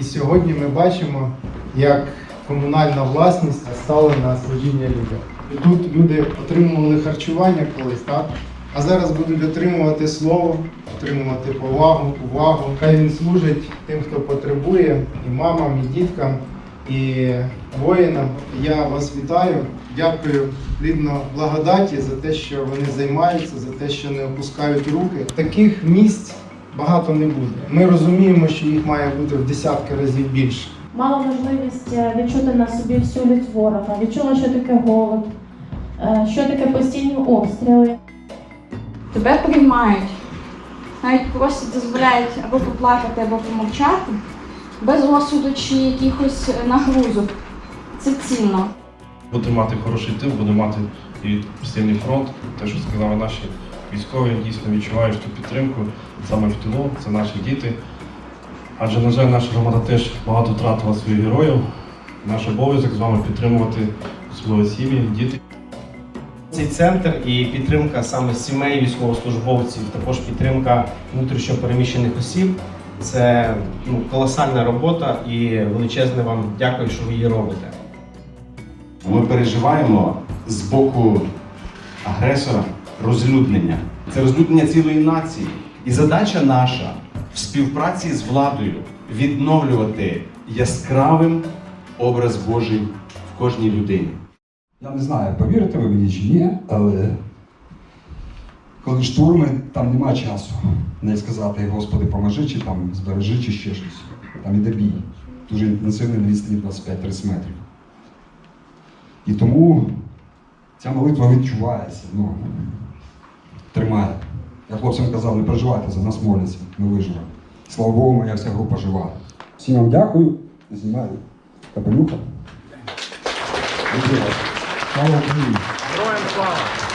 І сьогодні ми бачимо, як комунальна власність стала на служіння людям. Тут люди отримували харчування колись, так? А зараз будуть отримувати слово, отримувати повагу, увагу. Хай він служить тим, хто потребує, і мамам, і діткам, і воїнам. Я вас вітаю. Дякую плідно благодаті за те, що вони займаються, за те, що не опускають руки. Таких місць багато не буде. Ми розуміємо, що їх має бути в десятки разів більше. мала можливість е, відчути на собі всю лють ворога, відчула, що таке голод, е, що таке постійні обстріли. тебе приймають, навіть просто дозволяють або поплакати, або помовчати, без осуду чи якихось нагрузок. Це цінно. Буде мати хороший тил, буде мати і постійний фронт. Те, що сказали наші військові, дійсно відчуваєш ту підтримку саме в тилу, це наші діти. Адже, на жаль, наша громада теж багато втратила своїх героїв. Наш обов'язок з вами підтримувати свої сім'ї, діти. Цей центр і підтримка саме сімей військовослужбовців, також підтримка внутрішньо переміщених осіб. Це ну, колосальна робота і величезне вам дякую, що ви її робите. Ми переживаємо з боку агресора розлюднення. Це розлюднення цілої нації. І задача наша в співпраці з владою відновлювати яскравим образ Божий в кожній людині. Я не знаю, повірите ви мені чи ні, але коли штурми, там нема часу не сказати Господи, поможи, чи там збережи, чи ще щось. Там іде бій. Дуже інтенсивний на відстані 25-30 метрів. І тому ця молитва відчувається, ну, тримає. Я хлопцям казав, не переживайте, за нас моляться, ми виживемо. Слава Богу, моя вся група жива. Всім вам дякую. Знімаю капелюха. Героям слава!